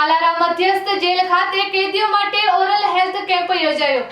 પાલારા મધ્યસ્થ જેલ ખાતે કેદીઓ માટે ઓરલ હેલ્થ કેમ્પ યોજાયો.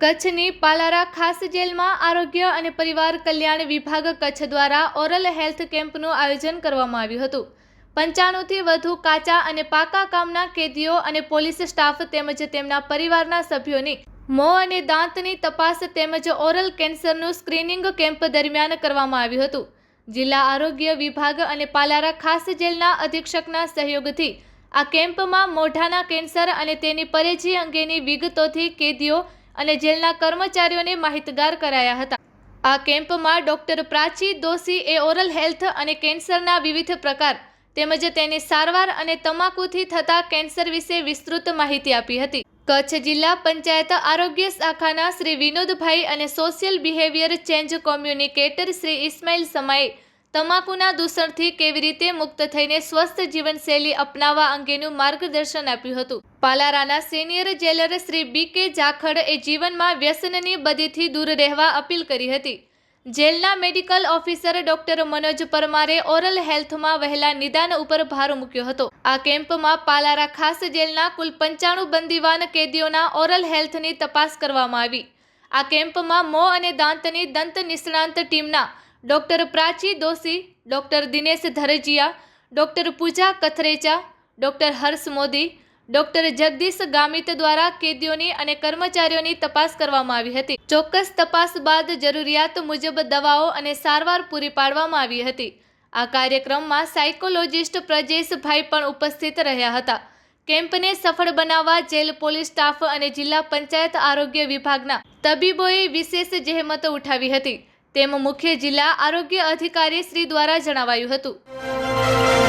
કચ્છની પાલારા ખાસ જેલમાં આરોગ્ય અને પરિવાર કલ્યાણ વિભાગ કચ્છ દ્વારા ઓરલ હેલ્થ કેમ્પનું આયોજન કરવામાં આવ્યું હતું. પંચાણુંથી વધુ કાચા અને પાકા કામના કેદીઓ અને પોલીસ સ્ટાફ તેમજ તેમના પરિવારના સભ્યોની મોં અને દાંતની તપાસ તેમજ ઓરલ કેન્સરનું સ્ક્રીનિંગ કેમ્પ દરમિયાન કરવામાં આવ્યું હતું. જિલ્લા આરોગ્ય વિભાગ અને પાલારા ખાસ જેલના અધિક્ષકના સહયોગથી આ કેમ્પમાં મોઢાના કેન્સર અને તેની પરેજી અંગેની વિગતોથી કેદીઓ અને જેલના કર્મચારીઓને માહિતગાર કરાયા હતા. આ કેમ્પમાં ડોક્ટર પ્રાચી દોશી એ ઓરલ હેલ્થ અને કેન્સરના વિવિધ પ્રકાર તેમજ તેની સારવાર અને તમાકુથી થતા કેન્સર વિશે વિસ્તૃત માહિતી આપી હતી. કચ્છ જિલ્લા પંચાયત આરોગ્ય શાખાના શ્રી વિનોદભાઈ અને social behaviour change communicator Shri Ismail સમાએ તમાકુના દૂષણથી કેવી રીતે મુક્ત થઈને સ્વસ્થ જીવનશૈલી અપનાવવા અંગેનું માર્ગદર્શન આપ્યું હતું. પાલારાના senior jailer Shri B K Jakhad એ જીવનમાં વ્યસનની બદીથી દૂર રહેવા અપીલ કરી હતી. જેલના મેડિકલ ઓફિસર ડોક્ટર મનોજ પરમારે ઓરલ હેલ્થમાં વહેલા નિદાન ઉપર ભાર મૂક્યો હતો. આ કેમ્પમાં પાલારા ખાસ જેલના કુલ પંચાણું બંદીવાન કેદીઓના ઓરલ હેલ્થની તપાસ કરવામાં આવી. આ કેમ્પમાં મોં અને દાંતની દંત નિષ્ણાંત ટીમના doctor Prachi Doshi, doctor Dinesh Dharjiya, doctor Puja Kathrecha, doctor Harsh Modi, doctor Jagdish Gamit દ્વારા કેદીઓની અને કર્મચારીઓની તપાસ કરવામાં આવી હતી. ચોક્કસ તપાસ બાદ જરૂરિયાત મુજબ દવાઓ અને સારવાર પૂરી પાડવામાં આવી હતી. આ કાર્યક્રમમાં સાયકોલોજિસ્ટ પ્રજેશભાઈ પણ ઉપસ્થિત રહ્યા હતા. કેમ્પને સફળ બનાવવા જેલ પોલીસ સ્ટાફ અને જિલ્લા પંચાયત આરોગ્ય વિભાગના તબીબોએ વિશેષ જહેમત ઉઠાવી હતી. તેમ મુખ્ય જિલ્લા આરોગ્ય અધિકારી શ્રી દ્વારા જણાવાયું હતું.